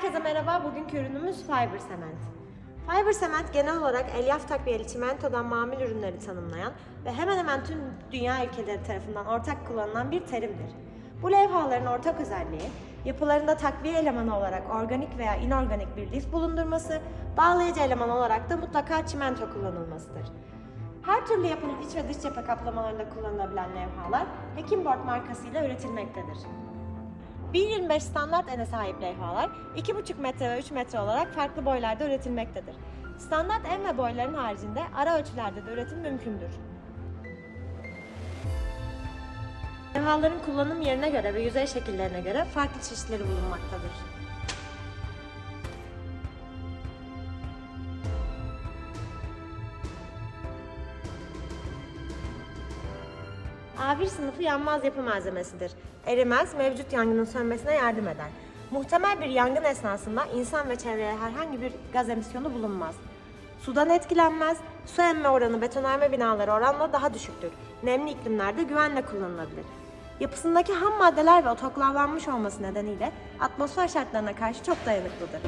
Herkese merhaba. Bugünkü ürünümüz Fiber Cement. Fiber Cement genel olarak elyaf takviyeli çimentodan mamul ürünleri tanımlayan ve hemen hemen tüm dünya ülkeleri tarafından ortak kullanılan bir terimdir. Bu levhaların ortak özelliği, yapılarında takviye elemanı olarak organik veya inorganik bir lif bulundurması, bağlayıcı eleman olarak da mutlaka çimento kullanılmasıdır. Her türlü yapının iç ve dış cephe kaplamalarında kullanılabilen levhalar Hekimboard markasıyla üretilmektedir. 1.25 standart ene sahip levhalar 2.5 metre ve 3 metre olarak farklı boylarda üretilmektedir. Standart en ve boyların haricinde ara ölçülerde de üretim mümkündür. Levhaların kullanım yerine göre ve yüzey şekillerine göre farklı çeşitleri bulunmaktadır. A1 sınıfı yanmaz yapı malzemesidir. Erimez, mevcut yangının sönmesine yardım eder. Muhtemel bir yangın esnasında insan ve çevreye herhangi bir gaz emisyonu bulunmaz. Sudan etkilenmez, su emme oranı betonarme binaları oranla daha düşüktür. Nemli iklimlerde güvenle kullanılabilir. Yapısındaki ham maddeler ve otoklavlanmış olması nedeniyle atmosfer şartlarına karşı çok dayanıklıdır.